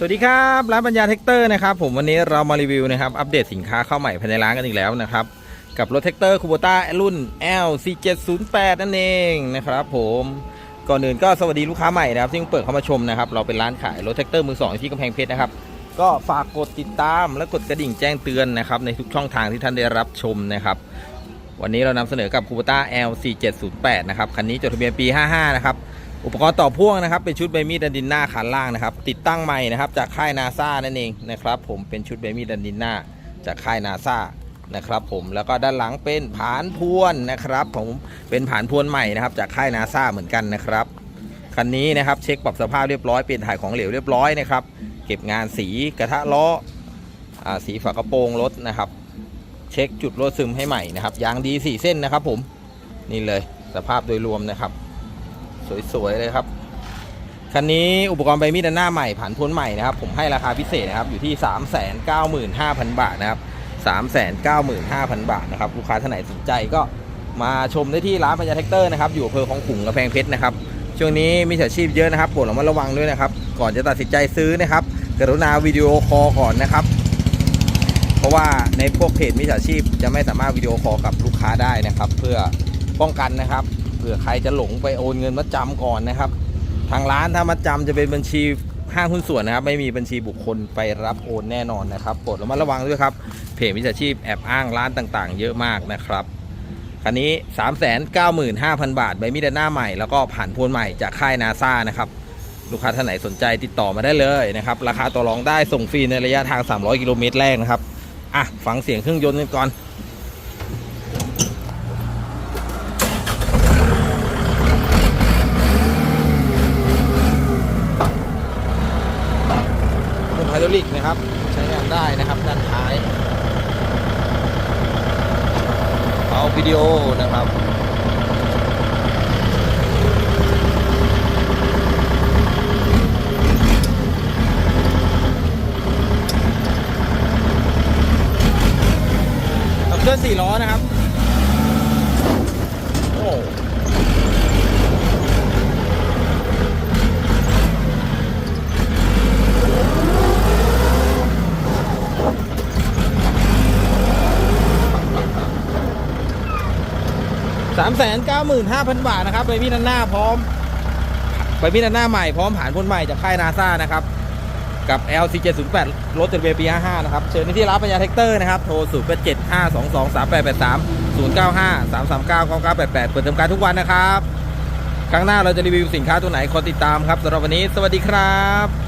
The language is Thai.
สวัสดีครับร้านปัญญาเทคเตอร์นะครับผมวันนี้เรามารีวิวนะครับอัปเดตสินค้าเข้าใหม่ภายในร้านกันอีกแล้วนะครับกับรถเทคเตอร์คูโบต้ารุ่น LC708 นั่นเองนะครับผมก่อนอื่นก็สวัสดีลูกค้าใหม่นะครับที่เพิ่งเปิดเข้ามาชมนะครับเราเป็นร้านขายรถเทคเตอร์มือสองที่กำแพงเพชรนะครับก็ฝากกดติดตามและกดกระดิ่งแจ้งเตือนนะครับในทุกช่องทางที่ท่านได้รับชมนะครับวันนี้เรานำเสนอกับคูโบต้า LC708 นะครับคันนี้จดทะเบียนปี 55 นะครับ อุปกรณ์ต่อพ่วงนะครับ เป็นชุดใบมีดดันดินหน้าคันล่างนะครับ ติดตั้งใหม่นะครับ จากค่ายนาซานั่นเองนะครับ ผมเป็นชุดใบมีดดันดินหน้า จากค่ายนาซานะครับ ผมแล้วก็ด้านหลังเป็นผานพวนนะครับ ผมเป็นผานพวนใหม่นะครับ จากค่ายนาซาเหมือนกันนะครับคันนี้นะครับเช็คปรับสภาพเรียบร้อยเปลี่ยนถ่ายของเหลวเรียบร้อยนะครับ เก็บงานสีกระทะล้ออสีฝากระโปรงรถนะครับ เช็คจุดรั่วซึมให้ใหม่นะครับยางดีสี่เส้นนะครับ ผมนี่เลยสภาพโดยรวมนะครับ สวยๆเลยครับคันนี้อุปกรณ์ใบมีดด้านหน้าใหม่ผ่านพ้นใหม่นะครับ ผมให้ราคาพิเศษนะครับอยู่ที่ 395,000 บาทนะครับ 395,000 บาทนะครับลูกค้าท่านไหนสนใจก็มาชมได้ที่ร้านปัญญาแท็กเตอร์นะครับอยู่อำเภอของขุงกระแพงเพชรนะครับช่วงนี้มีอาชีพเยอะนะครับโปรดระมัดระวังด้วยนะครับ ก่อนจะตัดสินใจซื้อนะครับ กรุณาวิดีโอคอลก่อนนะครับ เพราะว่าในพวกเพจมิจฉาชีพจะไม่สามารถวิดีโอคอลกับลูกค้าได้นะครับ เพื่อป้องกันนะครับ เผื่อใครจะหลงไปโอนเงินมัดจำก่อนนะครับ ทางร้านถ้ามัดจำจะเป็นบัญชีห้างหุ้นส่วนนะครับ ไม่มีบัญชีบุคคลไปรับโอนแน่นอนนะครับโปรดระมัดระวังด้วยครับเพจมิจฉาชีพแอบอ้างร้านต่างๆ เยอะมากนะครับคันนี้ 395,000 บาทใบมีดหน้าใหม่ แล้วก็ผ่านพวนใหม่จากค่ายนาซานะครับลูกค้าท่านไหนสนใจติดต่อมาได้เลยนะครับ ราคาต่อรองได้ส่งฟรีในระยะทาง 300 กิโลเมตรแรกนะครับ อะ ฟังเสียงเครื่องยนต์กันก่อน ปุ่มไฮ ดรอลิกนะครับ ใช้งานได้นะครับด้านท้ายเอาวิดีโอนะครับขับเคลื่อนสี่ล้อนะครับ โอ้ สามแสนเก้าหมื่นห้าพันบาทนะครับใบมีดด้านหน้าพร้อมใบมีดด้านหน้าใหม่พร้อมผ่านพ้นใหม่จากค่ายนาซานะครับ กับ LC708 รถเจเปี55นะครับ เชิญที่ร้านปัญญาเทคเตอร์นะครับ โทร0 7 5 2 2 3 8 8 3 0 9 5 3 3 9 9 9 8 8 เปิดทำการทุกวันนะครับ ครั้งหน้าเราจะรีวิวสินค้าตัวไหนขอติดตามครับสำหรับวันนี้ สวัสดีครับ